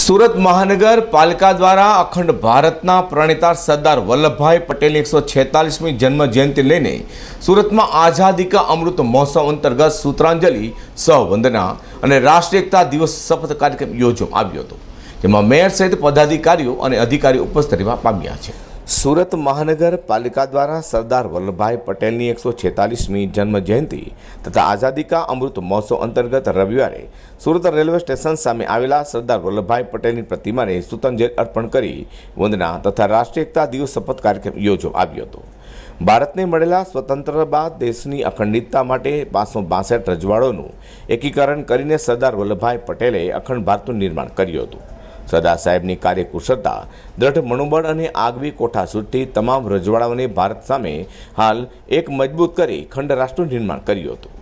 સુરત મહાનગરપાલિકા દ્વારા અખંડ ભારતના પ્રણેતા સરદાર વલ્લભભાઈ પટેલની એકસો છેતાલીસમી જન્મ જયંતિ લઈને સુરતમાં આઝાદી કા અમૃત મહોત્સવ અંતર્ગત સૂત્રાંજલિ, સહવંદના અને રાષ્ટ્રીય એકતા દિવસ શપથ કાર્યક્રમ યોજવામાં આવ્યો હતો, જેમાં મેયર સહિત પદાધિકારીઓ અને અધિકારીઓ ઉપસ્થિત રહેવા પામ્યા છે. સુરત મહાનગરપાલિકા દ્વારા સરદાર વલ્લભભાઈ પટેલની એકસો છેતાલીસમી જન્મ જયંતિ તથા આઝાદી કા અમૃત મહોત્સવ અંતર્ગત રવિવારે સુરત રેલવે સ્ટેશન સામે આવેલા સરદાર વલ્લભભાઈ પટેલની પ્રતિમાને સુતંજલિ અર્પણ કરી વંદના તથા રાષ્ટ્રીય એકતા દિવસ શપથ કાર્યક્રમ યોજવામાં આવ્યો હતો. ભારતને મળેલા સ્વતંત્ર બાદ દેશની અખંડિતતા માટે પાંચસો બાસઠ રજવાડોનું એકીકરણ કરીને સરદાર વલ્લભભાઈ પટેલે અખંડ ભારતનું નિર્માણ કર્યું હતું. સરદાર સાહેબની કાર્યકુશળતા, દ્રઢ મનોબળ અને આગવી કોઠાસૂરથી તમામ રજવાડાઓને ભારત સામે હાલ એક મજબૂત કરી ખંડ રાષ્ટ્રનું નિર્માણ કર્યું હતું.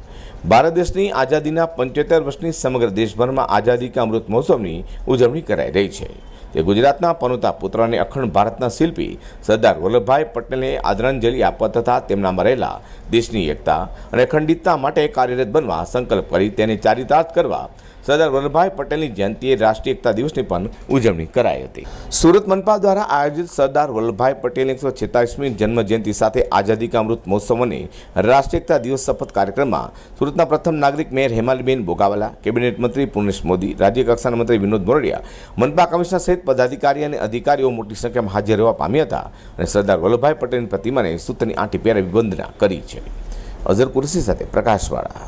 ભારત દેશની આઝાદીના પંચોતેર વર્ષની સમગ્ર દેશભરમાં આઝાદી કા અમૃત મહોત્સવની ઉજવણી કરાઈ રહી છે. તે ગુજરાતના પનોતા પુત્ર અને અખંડ ભારતના શિલ્પી સરદાર વલ્લભભાઈ પટેલને આદરાંજલિ આપવા તથા તેમના મરેલા દેશની એકતા અને અખંડિતતા માટે કાર્યરત બનવા સંકલ્પ કરી તેને ચારિતાર્થ કરવા સરદાર વલ્લભભાઈ પટેલની જયંતિએ રાષ્ટ્રીય એકતા દિવસની પણ ઉજવણી કરાઈ હતી. સુરત મનપા દ્વારા આયોજિત સરદાર વલ્લભભાઈ પટેલની એકસો છેતાલીસમી જન્મજયંતિ સાથે આઝાદી કા અમૃત મહોત્સવ રાષ્ટ્રીય એકતા દિવસ શપથ કાર્યક્રમમાં સુરતના પ્રથમ નાગરિક મેયર હેમાલીબેન બોગાવાલા, કેબિનેટ મંત્રી પૂર્ણેશ મોદી, રાજ્ય કક્ષાના મંત્રી વિનોદ મોરડિયા, મનપા કમિશનર સહિત પદાધિકારી અને અધિકારીઓ મોટી સંખ્યામાં હાજર રહેવા પામ્યા હતા અને સરદાર વલ્લભભાઈ પટેલની પ્રતિમાને સૂત્રની આંટી પહેરાવી વંદના કરી છે. અઝર કુરશી સાથે પ્રકાશવાળા